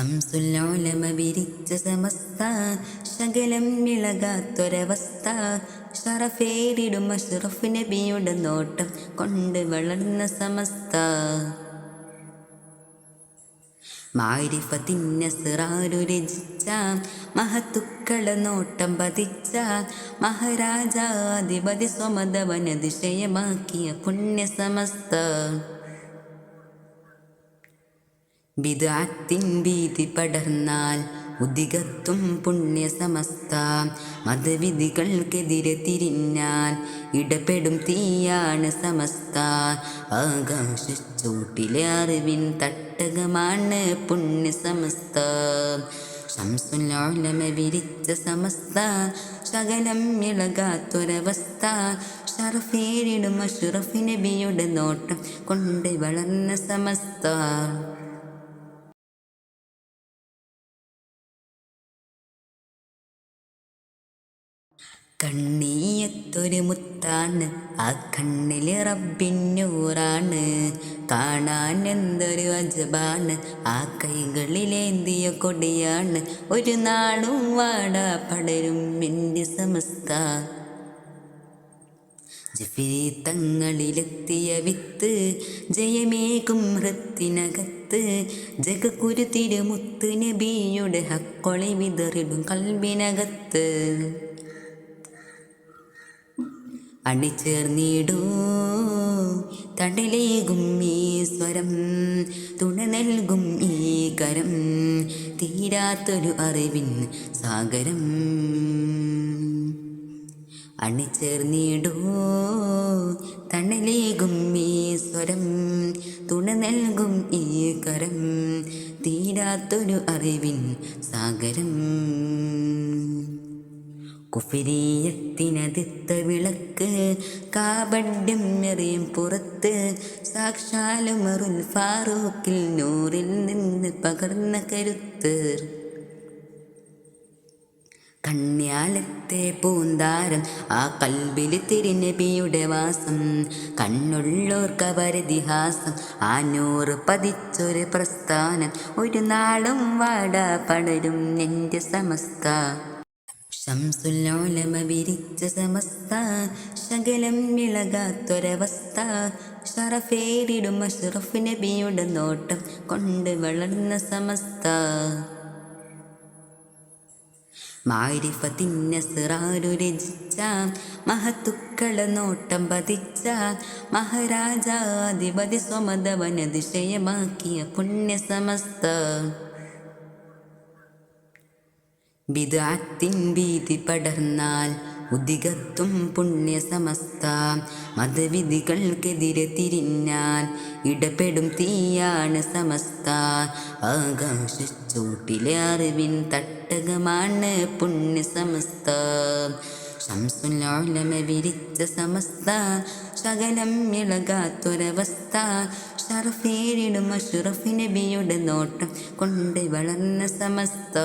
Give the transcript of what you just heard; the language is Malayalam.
ശംസുല്ലോലമ വിരിച്ച സമസ്ത ശകലം വിളകാത്തൊരവസ്ഥ. ഷറഫേരിടും അഷറഫ് നബിയുടെ നോട്ടം കൊണ്ട് വളർന്ന സമസ്ത. രചിച്ച മഹത്തുക്കള നോട്ടം പതിച്ച മഹാരാജാധിപതി സ്വമതവനതിശയമാക്കിയ പുണ്യ വിദാത്തിൻ ഭീതി പടർന്നാൽ ഉദികത്തും പുണ്യ സമസ്ത മതവിധികൾക്കെതിരെ തിരിഞ്ഞാൽ ഇടപെടും തീയാണ് സമസ്ത. ആകാശച്ചൂട്ടിലെ അറിവിൻ തട്ടകമാണ് പുണ്യ സമസ്ത ശംസുലോലമ വിരിച്ച സമസ്ത. ശകലം ഇളകാത്തൊരവസ്ഥ. ഷറഫേരിടും അഷുറഫ് നബിയുടെ നോട്ടം കൊണ്ട് വളർന്ന സമസ്ത. കണ്ണീയത്തൊരു മുത്താണ്. ആ കണ്ണിൽ റബ്ബിന്നൂറാണ് കാണാൻ എന്തൊരു അജബാണ്. ആ കൈകളിലേന്തിയ കൊടിയാണ്. ഒരു നാളും വാടാ പടരും എന്റെ സമസ്ത. ജഫിരി തങ്ങളിലെത്തിയ വിത്ത് ജയമേകും ഹൃത്തിനകത്ത്. ജഗക്കുരു തിരുമുത്ത് നബിയുടെ ഹക്കൊളി വിതറിടും കൽബിനകത്ത് അണിച്ചേർന്നിടൂ. തടലേകും ഈ സ്വരം തുണ നൽകും ഈ കരം തീരാത്തൊരു അറിവിൻ സാഗരം. അണിച്ചേർന്നിടൂ. തണലേകും ഈ സ്വരം തുണ നൽകും ഈ കരം തീരാത്തൊരു അറിവിൻ സാഗരം. കുഫിരീയത്തിനതിത്ത വിളക്ക് കാബഡ്യം നിറയും പുറത്ത്. സാക്ഷാലുമറുൽ ഫാറൂഖിൽ നൂറിൽ നിന്ന് പകർന്ന കരുത്ത്. കണ്യാലത്തെ പൂന്താരം ആ കൽബിൽ തിരുനബിയുടെ വാസം. കണ്ണുള്ളോർക്കവരതിഹാസം ആ നൂറ് പതിച്ചൊരു പ്രസ്ഥാനം. ഒരു നാളും വാടാ പടരും എന്റെ സമസ്ത. ശംസുല്ലോലമ വിരിച്ച സമസ്ത ശകലം ഇളകാത്തൊരവസ്ഥ ഷറഫേരിടും അഷ്റഫ് നബിയുടെ നോട്ടം കൊണ്ട് വളർന്ന സമസ്ത. മാരിഫത്തിന്റെ സിറാരു രചിച്ച മഹത്തുക്കള നോട്ടം പതിച്ച മഹാരാജാധിപതി സ്വമതവനതിശയമാക്കിയ പുണ്യ വിദാത്തിൻ ഭീതി പടർന്നാൽ ഉദികത്തും പുണ്യ സമസ്ത മതവിധികൾക്കെതിരെ തിരിഞ്ഞാൽ ഇടപെടും തീയാണ് സമസ്ത. ആകാശച്ചൂട്ടിലെ അറിവിൻ തട്ടകമാണ് പുണ്യ സമസ്ത ശംസുലോലമ വിരിച്ച സമസ്ത. ശകലം ഇളകാത്തൊരവസ്ഥ. ഷറഫേരിടും അഷുറഫ് നബിയുടെ നോട്ടം കൊണ്ട് വളർന്ന സമസ്ത.